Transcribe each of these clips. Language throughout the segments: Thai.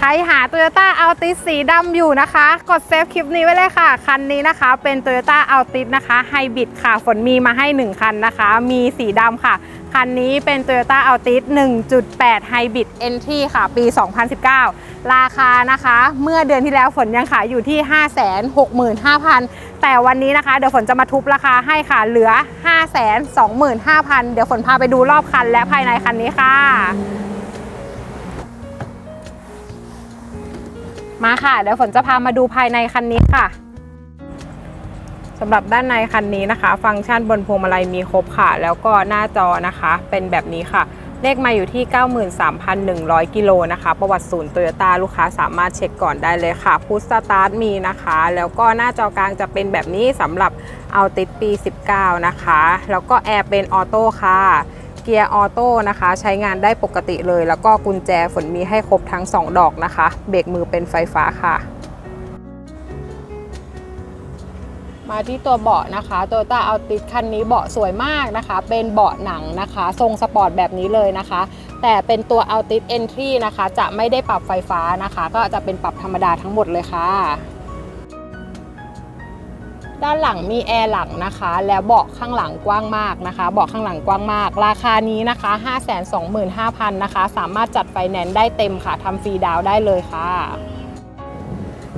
ใครหา Toyota Altis สีดำอยู่นะคะ กดเซฟคลิปนี้ไว้เลยค่ะ คันนี้นะคะ เป็น Toyota Altis นะคะไฮบริดค่ะ ฝนมีมาให้ 1 คันนะคะ มีสีดำค่ะ คันนี้เป็น Toyota Altis 1.8 Hybrid Entry ค่ะ ปี 2019 ราคานะคะ เมื่อเดือนที่แล้วฝนยังขายอยู่ที่ 565,000 แต่วันนี้นะคะ เดี๋ยวฝนจะมาทุบราคาให้ค่ะ เหลือ 525,000 เดี๋ยวฝนพาไปดูรอบคันและภายในคันนี้ค่ะ มาค่ะ เดี๋ยวฝนจะพามาดูภายในคันนี้ค่ะสำหรับด้านในคันนี้นะคะ ฟังก์ชันบนพวงมาลัยมีครบค่ะ แล้วก็หน้าจอนะคะ เป็นแบบนี้ค่ะ เลขมาอยู่ที่ 93,100 กิโลนะคะ ประวัติศูนย์โตโยต้าลูกค้าสามารถเช็คก่อนได้เลยค่ะพุทสตาร์ทมีนะคะ แล้วก็หน้าจอกลางจะเป็นแบบนี้สำหรับเอาติดปี 19 นะคะ แล้วก็แอร์เป็นออโต้ค่ะ เกียร์ออโต้นะคะ ใช้งานได้ปกติเลย แล้วก็กุญแจฝนมีให้ครบทั้ง 2 ดอกนะคะ เบรกมือเป็นไฟฟ้าค่ะ มาที่ตัวเบาะนะคะโตโยต้าเอาติดคันนี้เบาะสวยมากนะคะ เป็นเบาะหนังนะคะ ทรงสปอร์ตแบบนี้เลยนะคะ แต่เป็นตัวเอาติดเอนทรีนะคะ จะไม่ได้ปรับไฟฟ้านะคะ ก็จะเป็นปรับธรรมดาทั้งหมดเลยค่ะ ด้านหลังมีแอร์หลังนะคะ แล้วเบาะข้างหลังกว้างมากนะคะ เบาะข้างหลังกว้างมาก ราคานี้นะคะ 525,000นะคะ สามารถจัดไฟแนนซ์ได้เต็มค่ะทำฟรีดาวได้เลยค่ะ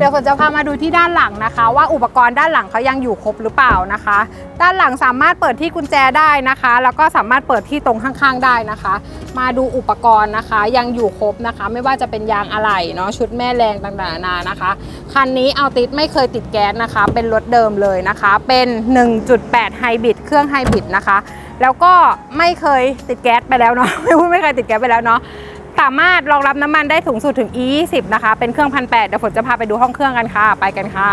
เดี๋ยวฝนจะพามาดูที่ด้านหลังนะคะ ว่าอุปกรณ์ด้านหลังเขายังอยู่ครบหรือเปล่านะคะ ด้านหลังสามารถเปิดที่กุญแจได้นะคะ แล้วก็สามารถเปิดที่ตรงข้างๆได้นะคะ มาดูอุปกรณ์นะคะ ยังอยู่ครบนะคะ ไม่ว่าจะเป็นยางอะไหล่เนาะชุดแม่แรงต่างๆนานะคะ คันนี้เอาติดไม่เคยติดแก๊สนะคะ เป็นรถเดิมเลยนะคะ เป็น 1.8ไฮบริดเครื่องไฮบริดนะคะแล้วก็ไม่เคยติดแก๊สไปแล้วเนาะไม่พูดไม่เคยติดแก๊สไปแล้วเนาะ สามารถรองรับน้ำมันได้สูงสุดถึง E20 นะคะ เป็นเครื่องพันแเดี๋ยวฝนจะพาไปดูห้องเครื่องกันค่ะ ไปกันค่ะ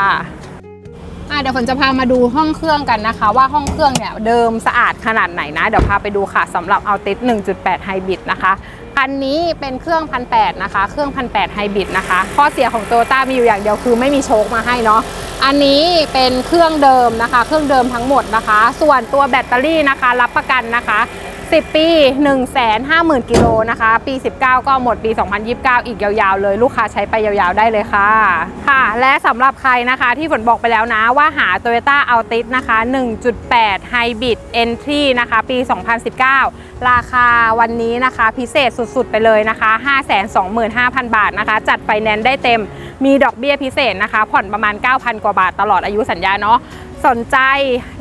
อะเดี๋ยวฝนจะพามาดูห้องเครื่องกันนะคะ ว่าห้องเครื่องเนี่ยเดิมสะอาดขนาดไหนนะ เดี๋ยวพาไปดูค่ะสำหรับเอาติด1.8ไฮบริดนะคะคันนี้เป็นเครื่องพันแนะคะ เครื่องพันแไฮบริดนะคะ ข้อเสียของโตโยต้ามีอยู่อย่างเดียวคือไม่มีโชคมาให้เนาะ อันนี้เป็นเครื่องเดิมนะคะ เครื่องเดิมทั้งหมดนะคะ ส่วนตัวแบตเตอรี่นะคะ รับประกันนะคะ 10 ปี 150,000 กิโลนะคะ ปี 19 ก็หมดปี 2029 อีกยาวๆ เลยลูกค้าใช้ไปยาวๆ ได้เลยค่ะ ค่ะ และสำหรับใครนะคะที่ฝนบอกไปแล้วนะว่าหา Toyota Altis นะคะ 1.8 Hybrid Entry นะคะ ปี 2019 ราคาวันนี้นะคะพิเศษสุดๆ ไปเลยนะคะ 525,000 บาทนะคะ จัดไฟแนนซ์ได้เต็มมีดอกเบี้ยพิเศษนะคะ ผ่อนประมาณ 9,000 กว่าบาทตลอดอายุสัญญาเนาะ สนใจ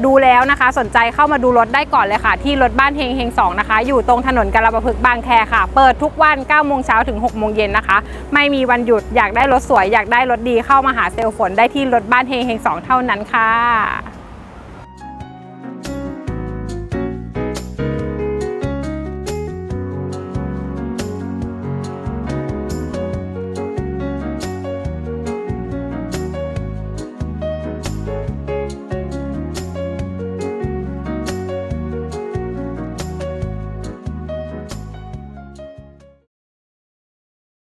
ดูแล้วนะคะ สนใจเข้ามาดูรถได้ก่อนเลยค่ะ ที่รถบ้านเฮงเฮงสองนะคะ อยู่ตรงถนนกาลประพฤกษ์บางแคค่ะ เปิดทุกวัน9โมงเช้าถึง6โมงเย็นนะคะ ไม่มีวันหยุดอยากได้รถสวยอยากได้รถดีเข้ามาหาเซลฝนได้ที่รถบ้านเฮงเฮงสองเท่านั้นค่ะ